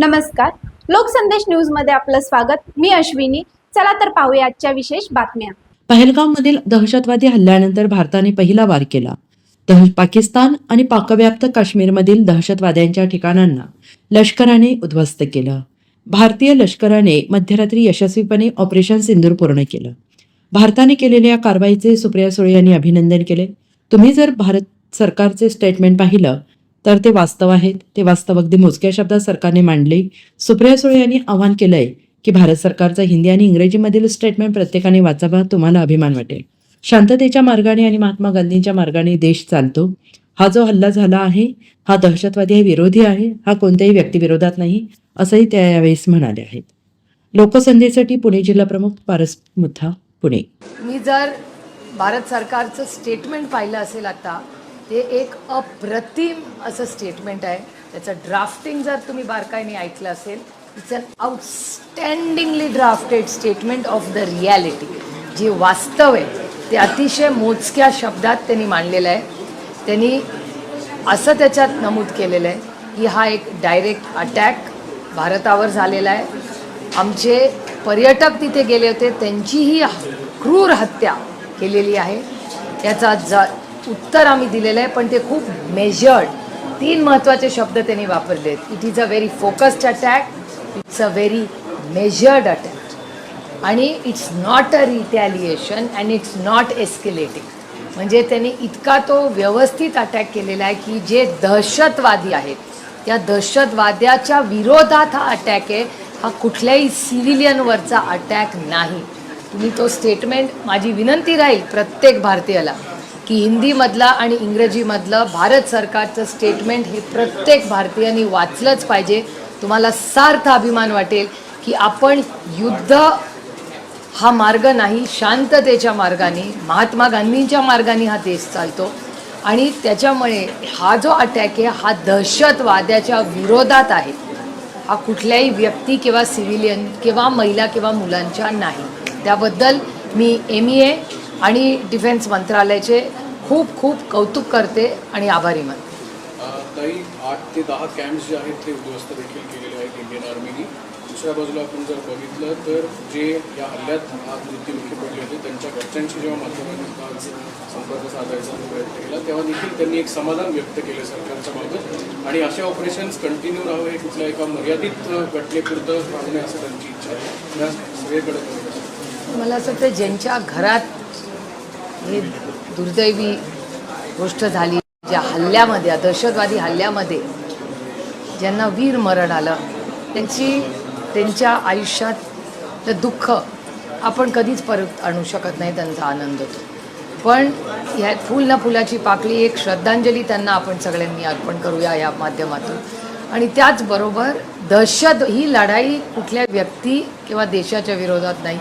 नमस्कार. लोकसंदेश न्यूजमध्ये आपलं स्वागत. मी अश्विनी. चला तर पाहूया आजच्या विशेष बातम्या. पहलगाममधील दहशतवादी हल्ल्यानंतर भारताने पहिला वार केला. पाकिस्तान आणि पाकव्याप्त काश्मीरमधील दहशतवाद्यांच्या ठिकाणांना लष्कराने उद्ध्वस्त केलं. भारतीय लष्कराने मध्यरात्री यशस्वीपणे ऑपरेशन सिंदूर पूर्ण केलं. भारताने केलेल्या या कारवाईचे सुप्रिया सुळे यांनी अभिनंदन केले. तुम्ही जर भारत सरकारचे स्टेटमेंट पाहिलं तर ते वास्तव आहेत. ते वास्तव अगदी मोजक्या शब्दात सरकारने मांडले. सुप्रिया सुळे यांनी आवाहन केलंय की भारत सरकारचा हिंदी आणि इंग्रजीमधील स्टेटमेंट प्रत्येकाने वाचावा तुम्हाला अभिमान वाटेल. शांततेच्या मार्गाने आणि महात्मा गांधींच्या मार्गाने देश चालतो. हा जो हल्ला झाला आहे हा दहशतवादी आहे विरोधी आहे हा कोणत्याही व्यक्तिविरोधात नाही असंही त्या यावेळेस म्हणाले आहेत. लोकसंधेसाठी पुणे जिल्हा प्रमुख पारस मुथा पुणे. मी जर भारत सरकारचं स्टेटमेंट पाहिलं असेल आता ते एक अप्रतिम असं स्टेटमेंट आहे. त्याचं ड्राफ्टिंग जर तुम्ही बारकाईने ऐकलं असेल it's an outstandingly drafted statement of the reality जे वास्तव आहे. ते अतिशय मोजक्या शब्दात त्यांनी मांडलेलं आहे. त्यांनी असं त्याच्यात नमूद केलेलं आहे की हा एक डायरेक्ट अटॅक भारतावर झालेला आहे. आमचे पर्यटक तिथे गेले होते त्यांचीही क्रूर हत्या केलेली आहे. याचा ज उत्तर आम्ही दिलेलं आहे पण ते खूप मेजर्ड तीन महत्त्वाचे शब्द त्यांनी वापरले आहेत it is a very focused attack it's a very measured attack आणि it's not a retaliation and it's not escalating म्हणजे त्यांनी इतका तो व्यवस्थित अटॅक केलेला आहे की जे दहशतवादी आहेत त्या दहशतवाद्याच्या विरोधात हा अटॅक आहे हा कुठल्याही सिव्हिलियनवरचा अटॅक नाही. तुम्ही तो स्टेटमेंट माझी विनंती राहील प्रत्येक भारतीयाला. की हिंदीमधलं आणि इंग्रजीमधलं भारत सरकारचं स्टेटमेंट हे प्रत्येक भारतीयांनी वाचलंच पाहिजे. तुम्हाला सार्थ अभिमान वाटेल की आपण युद्ध हा मार्ग नाही शांततेच्या मार्गाने महात्मा गांधींच्या मार्गाने हा देश चालतो. आणि त्याच्यामुळे हा जो अटॅक आहे हा दहशतवाद्याच्या विरोधात आहे. हा कुठल्याही व्यक्ती किंवा सिव्हिलियन किंवा महिला किंवा मुलांच्या नाही. त्याबद्दल मी एम ई ए आणि डिफेन्स मंत्रालयाचे खूप खूप कौतुक करते आणि आभारी मानते. काही आठ ते दहा कॅम्प्स जे आहेत ते उद्ध्वस्त देखील केलेले आहेत इंडियन आर्मीनी दुसऱ्या बाजूला आपण जर बघितलं तर जे या हल्ल्यात आज मृत्युमुखी पडले होते त्यांच्या घरच्यांशी जेव्हा माध्यमांनी आज संपर्क साधायचा प्रयत्न केला तेव्हा देखील त्यांनी एक समाधान व्यक्त केलं सरकारच्या बाबत. आणि असे ऑपरेशन्स कंटिन्यू राहावे हे कुठल्या एका मर्यादित घटनेपुरतं राहू नये असं त्यांची इच्छा आहे. सगळीकडे. मला असं वाटतं ज्यांच्या घरात हे दुर्दैवी गोष्ट झाली ज्या हल्ल्यामध्ये दहशतवादी हल्ल्यामध्ये ज्यांना वीर मरण आलं त्यांची त्यांच्या आयुष्यात दुःख आपण कधीच परत आणू शकत नाही त्यांचा आनंद होतो पण ह्या फुल ना फुलाची पाकळी एक श्रद्धांजली त्यांना आपण सगळ्यांनी अर्पण करूया या माध्यमातून. आणि त्याचबरोबर दहशत ही लढाई कुठल्या व्यक्ती किंवा देशाच्या विरोधात नाही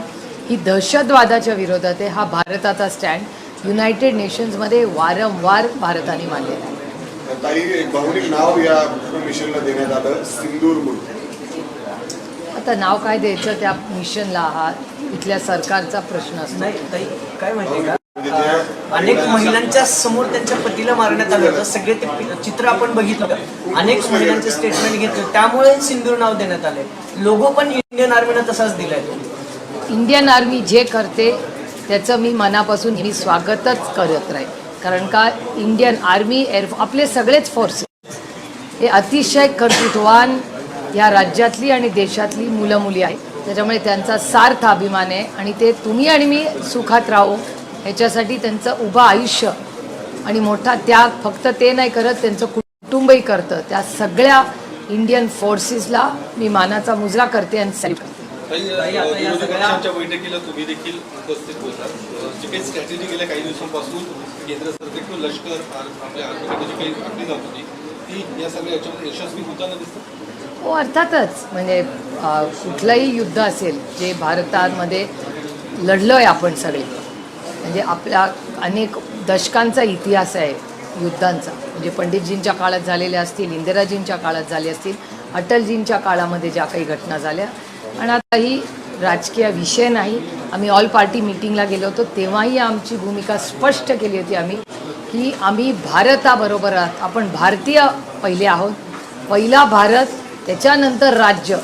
ही दहशतवादाच्या विरोधात आहे. हा भारताचा स्टँड युनायटेड नेशन्समध्ये वारंवार भारताने मानलेला आहे. ताई एक भावनिक नाव या मिशनला देण्यात आलं सिंदूर म्हणून आता नाव काय द्यायचं त्या मिशनला? हा इथल्या सरकारचा प्रश्न असतो. नाही ताई काय माहितीये का? म्हणजे अनेक महिलांच्या समोर त्यांच्या पतीला मारण्यात आलं होतं. सगळे ते चित्र आपण बघितलं. अनेक महिलांचे स्टेटमेंट घेतलं. त्यामुळे सिंदूर नाव देण्यात आले लोगो पण इंडियन आर्मीनं तसाच दिलाय. तो इंडियन आर्मी जे करते त्याचं मी मनापासून मी स्वागतच करत राहील कारण का इंडियन आर्मी एअर आपले सगळेच फोर्सेस हे अतिशय कर्तृत्वान या राज्यातली आणि देशातली मुलं मुली आहेत. त्याच्यामुळे त्यांचा सार्थ अभिमान आहे आणि ते तुम्ही आणि मी सुखात राहू. ह्याच्यासाठी त्यांचं उभं आयुष्य आणि मोठा त्याग फक्त ते नाही करत त्यांचं कुटुंबही करतं. त्या सगळ्या इंडियन फोर्सेसला मी मानाचा मुजरा करते आणि सेल्फ करते. पक्षांच्या बैठकीला तुम्ही देखील उपस्थित होता जी काही स्ट्रॅटेजी गेल्या काही दिवसांपासून केंद्र सरकार किंवा लष्कर आपल्या आर्मीकडे जी काही आखली जात होती ती या सगळ्या याच्यामध्ये यशस्वी होताना दिसतं हो अर्थातच. म्हणजे कुठलंही युद्ध असेल जे भारतामध्ये लढलो आहे आपण सगळे म्हणजे आपला अनेक दशकांचा इतिहास आहे युद्धांचा. म्हणजे पंडितजींच्या काळात झालेल्या असतील इंदिराजींच्या काळात झाले असतील अटलजींच्या काळामध्ये ज्या काही घटना झाल्या आणि आता ही राजकीय विषय नाही. आम्ही ऑल पार्टी मिटिंगला गेलो होतो तेव्हाही आमची भूमिका स्पष्ट केली होती आम्ही की आम्ही भारताबरोबर आहोत. आपण भारतीय पहिले आहोत. पहिला भारत त्याच्यानंतर राज्य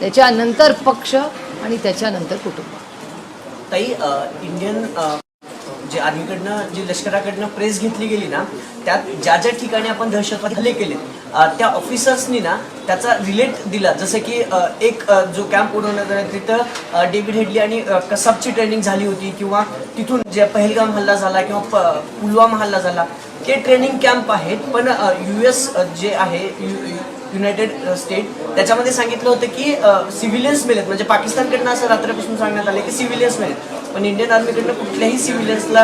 त्याच्यानंतर पक्ष आणि त्याच्यानंतर कुटुंब. ताई इंडियन जे आर्मीकडनं जी लष्कराकडनं प्रेस घेतली गेली ना त्यात ज्या ज्या ठिकाणी आपण दहशतवाद हल्ले केले त्या ऑफिसर्सनी ना त्याचा रिलेट दिला. जसं की एक जो कॅम्प उडवण्यात आला तिथं डेव्हिड हेडली आणि कसाबची ट्रेनिंग झाली होती किंवा तिथून जे पहलगाम हल्ला झाला किंवा पुलवामा हल्ला झाला ते ट्रेनिंग कॅम्प आहेत पण यू एस जे आहे यु- युनायटेड स्टेट त्याच्यामध्ये सांगितलं होतं की सिव्हिलियन्स मिळत म्हणजे पाकिस्तानकडनं असं रात्रीपासून सांगण्यात आलं की सिव्हिलियन्स मिळत पण इंडियन आर्मीकडनं कुठल्याही सिव्हिलियन्सला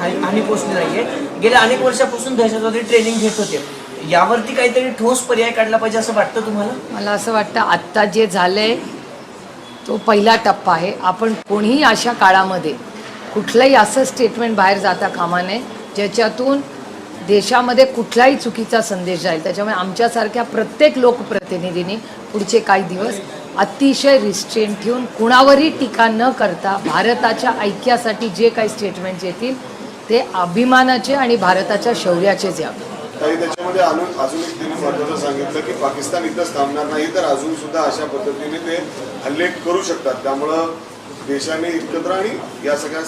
हानी हानी पोचली नाहीये. गेल्या अनेक वर्षापासून दहशतवादी ट्रेनिंग घेत होते. यावरती काहीतरी ठोस पर्याय काढला पाहिजे असं वाटतं तुम्हाला? मला असं वाटतं आत्ता जे झालंय तो पहिला टप्पा आहे. आपण कोणीही अशा काळामध्ये कुठलंही असं स्टेटमेंट बाहेर जाता कामा नये ज्याच्यातून देशामध्ये कुठलाही चुकीचा संदेश जाईल. त्याच्यामुळे आमच्यासारख्या प्रत्येक लोकप्रतिनिधींनी पुढचे काही दिवस अतिशय रिस्ट्रेन ठेवून कुणावरही टीका न करता भारताच्या ऐक्यासाठी जे काही स्टेटमेंट्स येतील ते अभिमानाचे आणि भारताच्या शौर्याचेच यावे. काही त्याच्यामध्ये अजून अजून एक त्यांनी महत्वाचं सांगितलं की पाकिस्तान इथंच थांबणार नाही तर अजून सुद्धा अशा पद्धतीने ते हल्ले करू शकतात. त्यामुळं देशाने एकत्र आणि या सगळ्या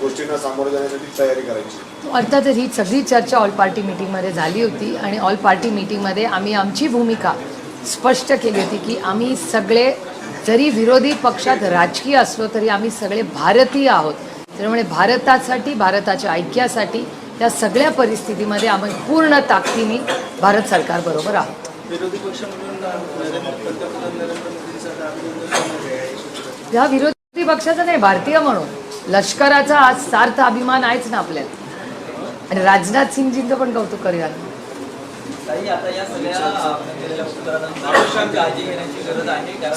गोष्टींना सामोरं जाण्यासाठी तयारी करायची. अर्थातच ही सगळी चर्चा ऑल पार्टी मिटिंगमध्ये झाली होती आणि ऑल पार्टी मिटिंगमध्ये आम्ही आमची भूमिका स्पष्ट केली होती की आम्ही सगळे जरी विरोधी पक्षात राजकीय असलो तरी आम्ही सगळे भारतीय आहोत. त्यामुळे भारतासाठी भारताच्या ऐक्यासाठी त्या सगळ्या परिस्थितीमध्ये आम्ही पूर्ण ताकदीने भारत सरकारबरोबर आहोत. विरोधी पक्ष म्हणून नरेंद्र पंतप्रधान विरोधी पक्षाचा नाही भारतीय म्हणून. लष्कराचा आज सार्थ अभिमान आहेच ना आपल्याला. आणि राजनाथ सिंगजींचं पण कौतुक करूया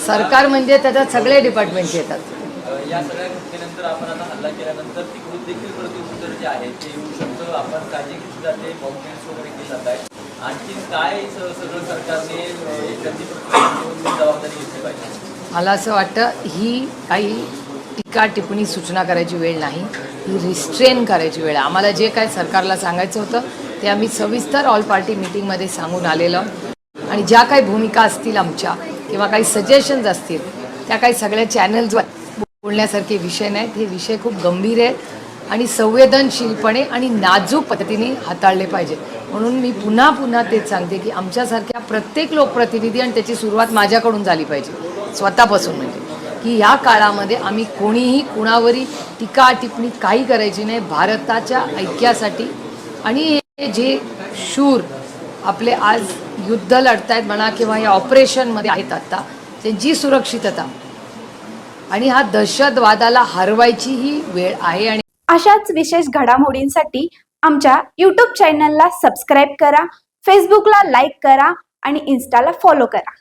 सरकार म्हणजे त्याच्यात सगळे डिपार्टमेंट येतात. अ, या सगळ्या घटनेनंतर आपण आता हल्ला केल्यानंतर तिकडून देखील प्रत्युत्तर जे आहे ते येऊ शकतं. आपण काळजी घेतली जाते बॉम्बेन्स वगैरे केली जात आहेत आणखी काय सगळं सरकारने जबाबदारी घेतली पाहिजे? मला असं वाटतं ही काही टीका टिप्पणी सूचना करायची वेळ नाही ही रिस्ट्रेन करायची वेळ. आहे आम्हाला जे काय सरकारला सांगायचं होतं ते आम्ही सविस्तर ऑल पार्टी मिटिंगमध्ये सांगून आलेलं. आणि ज्या काही भूमिका असतील आमच्या किंवा काही सजेशन्स असतील त्या काही सगळ्या चॅनल्सवर बोलण्यासारखे विषय नाहीत. हे विषय खूप गंभीर आहेत आणि संवेदनशीलपणे आणि नाजूक पद्धतीने हाताळले पाहिजे. म्हणून मी पुन्हा पुन्हा तेच सांगते की आमच्यासारख्या प्रत्येक लोकप्रतिनिधी आणि त्याची सुरुवात माझ्याकडून झाली पाहिजे. स्वतःपासून म्हणजे की या काळामध्ये आम्ही कोणीही कुणावरही टीका टिप्पणी काही करायची नाही भारताच्या ऐक्यासाठी. आणि हे जे शूर आपले आज युद्ध लढतायत म्हणा किंवा या ऑपरेशनमध्ये आहेत आत्ता त्यांची सुरक्षितता. आणि हा दहशतवादाला हरवायची ही वेळ आहे आणि अशाच विशेष घडामोडींसाठी आमच्या यूट्यूब चॅनलला सबस्क्राईब करा फेसबुकला लाईक करा आणि इन्स्टाला फॉलो करा.